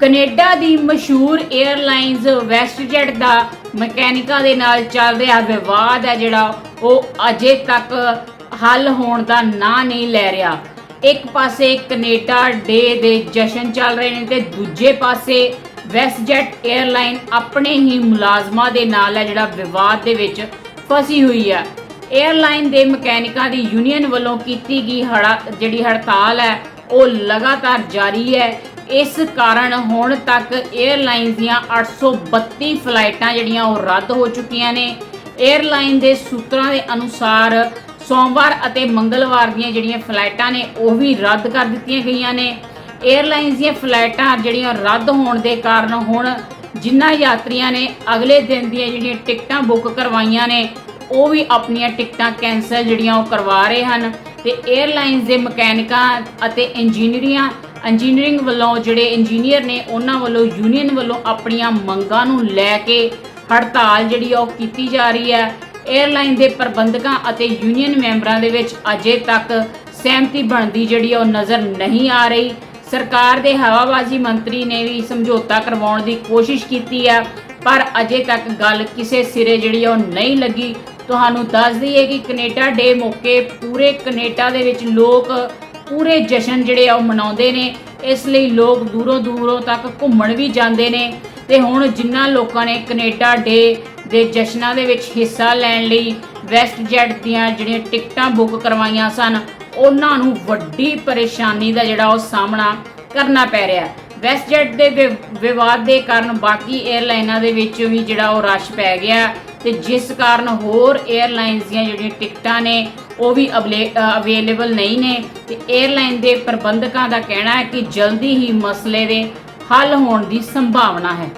Canada ਦੀ ਮਸ਼ਹੂਰ airlines ਵੈਸਟਜੈਟ ਦਾ ਮਕੈਨਿਕਾਂ ਦੇ ਨਾਲ ਚੱਲ ਰਿਹਾ ਵਿਵਾਦ ਹੈ ਜਿਹੜਾ ਉਹ ਅਜੇ ਤੱਕ ਹੱਲ ਹੋਣ ਦਾ ਨਾਂ ਨਹੀਂ ਲੈ ਰਿਹਾ। ਇੱਕ ਪਾਸੇ ਕੈਨੇਡਾ ਡੇ ਦੇ ਜਸ਼ਨ ਚੱਲ ਰਹੇ ਨੇ ਤੇ ਦੂਜੇ ਪਾਸੇ ਵੈਸਟ ਵੈਸਟਜੈਟ 에ਅਰਲਾਈਨ ਆਪਣੇ ਹੀ ਮੁਲਾਜ਼ਮਾਂ ਦੇ ਨਾਲ ਹੈ ਜਿਹੜਾ ਵਿਵਾਦ ਦੇ ਵਿੱਚ ਫਸੀ ਹੋਈ ਹੈ। 에ਅਰਲਾਈਨ ਦੇ ਮਕੈਨਿਕਾਂ ਦੀ ਯੂਨੀਅਨ ਵੱਲੋਂ ਕੀਤੀ ਗਈ ਜਿਹੜੀ ਹੜਤਾਲ ਹੈ, ਉਹ ਲਗਾਤਾਰ ਜਾਰੀ ਹੈ। ਇਸ ਕਾਰਨ ਹੁਣ ਤੱਕ 에ਅਰਲਾਈਨਸ ਦੀਆਂ 832 ਫਲਾਈਟਾਂ ਜਿਹੜੀਆਂ ਉਹ ਰੱਦ ਹੋ ਚੁੱਕੀਆਂ ਨੇ। 에ਅਰਲਾਈਨ ਦੇ ਸੂਤਰਾਂ ਦੇ ਅਨੁਸਾਰ ਸੋਮਵਾਰ ਅਤੇ ਮੰਗਲਵਾਰ ਦੀਆਂ ਜਿਹੜੀਆਂ ਫਲਾਈਟਾਂ ਨੇ, ਉਹ ਵੀ ਰੱਦ ਕਰ ਦਿੱਤੀਆਂ ਗਈਆਂ ਨੇ। 에ਅਰਲਾਈਨਸ ਦੀਆਂ ਫਲਾਈਟਾਂ ਜਿਹੜੀਆਂ ਰੱਦ ਹੋਣ ਦੇ ਕਾਰਨ ਹੁਣ ਜਿਨ੍ਹਾਂ ਯਾਤਰੀਆਂ ਨੇ ਅਗਲੇ ਦਿਨ ਦੀਆਂ ਜਿਹੜੀਆਂ ਟਿਕਟਾਂ ਬੁੱਕ ਕਰਵਾਈਆਂ ਨੇ, ਉਹ ਵੀ ਆਪਣੀਆਂ ਟਿਕਟਾਂ ਕੈਨਸਲ ਜਿਹੜੀਆਂ ਉਹ ਕਰਵਾ ਰਹੇ ਹਨ। ਤੇ 에ਅਰਲਾਈਨਸ ਦੇ ਮਕੈਨਿਕਾਂ ਅਤੇ ਇੰਜੀਨੀਅਰਾਂ ਇੰਜੀਨੀਅਰਿੰਗ ਵੱਲੋਂ ਜਿਹੜੇ ਇੰਜੀਨੀਅਰ ਨੇ, ਉਹਨਾਂ ਵੱਲੋਂ ਯੂਨੀਅਨ ਵੱਲੋਂ ਆਪਣੀਆਂ ਮੰਗਾਂ ਨੂੰ ਲੈ ਕੇ ਹੜਤਾਲ ਜਿਹੜੀ ਆ ਉਹ ਕੀਤੀ ਜਾ ਰਹੀ ਹੈ। 에ਅਰਲਾਈਨ ਦੇ ਪ੍ਰਬੰਧਕਾਂ ਅਤੇ ਯੂਨੀਅਨ ਮੈਂਬਰਾਂ ਦੇ ਵਿੱਚ ਅਜੇ ਤੱਕ ਸਹਿਮਤੀ ਬਣਦੀ ਜਿਹੜੀ ਆ ਉਹ ਨਜ਼ਰ ਨਹੀਂ ਆ ਰਹੀ। ਸਰਕਾਰ ਦੇ ਹਵਾਬਾਜ਼ੀ ਮੰਤਰੀ ਨੇ ਵੀ ਸਮਝੌਤਾ ਕਰਵਾਉਣ ਦੀ ਕੋਸ਼ਿਸ਼ ਕੀਤੀ ਹੈ, ਪਰ ਅਜੇ ਤੱਕ ਗੱਲ ਕਿਸੇ ਸਿਰੇ ਜਿਹੜੀ ਉਹ ਨਹੀਂ ਲੱਗੀ। ਤੁਹਾਨੂੰ ਦੱਸ ਦਈਏ ਕਿ ਕੈਨੇਡਾ ਡੇ ਮੌਕੇ ਪੂਰੇ ਕੈਨੇਡਾ ਦੇ ਵਿੱਚ ਲੋਕ ਪੂਰੇ ਜਸ਼ਨ ਜਿਹੜੇ ਆ ਉਹ ਮਨਾਉਂਦੇ ਨੇ। ਇਸ ਲਈ ਲੋਕ ਦੂਰੋਂ ਦੂਰੋਂ ਤੱਕ ਘੁੰਮਣ ਵੀ ਜਾਂਦੇ ਨੇ। ਤੇ ਹੁਣ ਜਿਨ੍ਹਾਂ ਲੋਕਾਂ ਨੇ ਕੈਨੇਡਾ ਡੇ ਦੇ ਜਸ਼ਨਾਂ ਦੇ ਵਿੱਚ ਹਿੱਸਾ ਲੈਣ ਲਈ ਵੈਸਟ ਜੈਟ ਦੀਆਂ ਜਿਹੜੀਆਂ ਟਿਕਟਾਂ ਬੁੱਕ ਕਰਵਾਈਆਂ ਸਨ, ਉਹਨਾਂ ਨੂੰ ਵੱਡੀ ਪਰੇਸ਼ਾਨੀ ਦਾ ਜਿਹੜਾ ਉਹ ਸਾਹਮਣਾ ਕਰਨਾ ਪੈ ਰਿਹਾ। ਵੈਸਟਜੈਟ ਦੇ ਵਿਵਾਦ ਦੇ ਕਾਰਨ ਬਾਕੀ 에ਅਰਲਾਈਨਾਂ ਦੇ ਵਿੱਚ ਵੀ ਜਿਹੜਾ ਉਹ ਰਸ਼ ਪੈ ਗਿਆ ਤੇ ਜਿਸ ਕਾਰਨ ਹੋਰ 에ਅਰਲਾਈਨਸ ਦੀਆਂ ਜਿਹੜੀਆਂ ਟਿਕਟਾਂ ਨੇ, ਉਹ ਵੀ ਅਵੇਲੇਬਲ ਨਹੀਂ ਨੇ ਤੇ 에ਅਰਲਾਈਨ ਦੇ ਪ੍ਰਬੰਧਕਾਂ ਦਾ ਕਹਿਣਾ ਹੈ ਕਿ ਜਲਦੀ ਹੀ ਮਸਲੇ ਦੇ ਹੱਲ ਹੋਣ ਦੀ ਸੰਭਾਵਨਾ ਹੈ।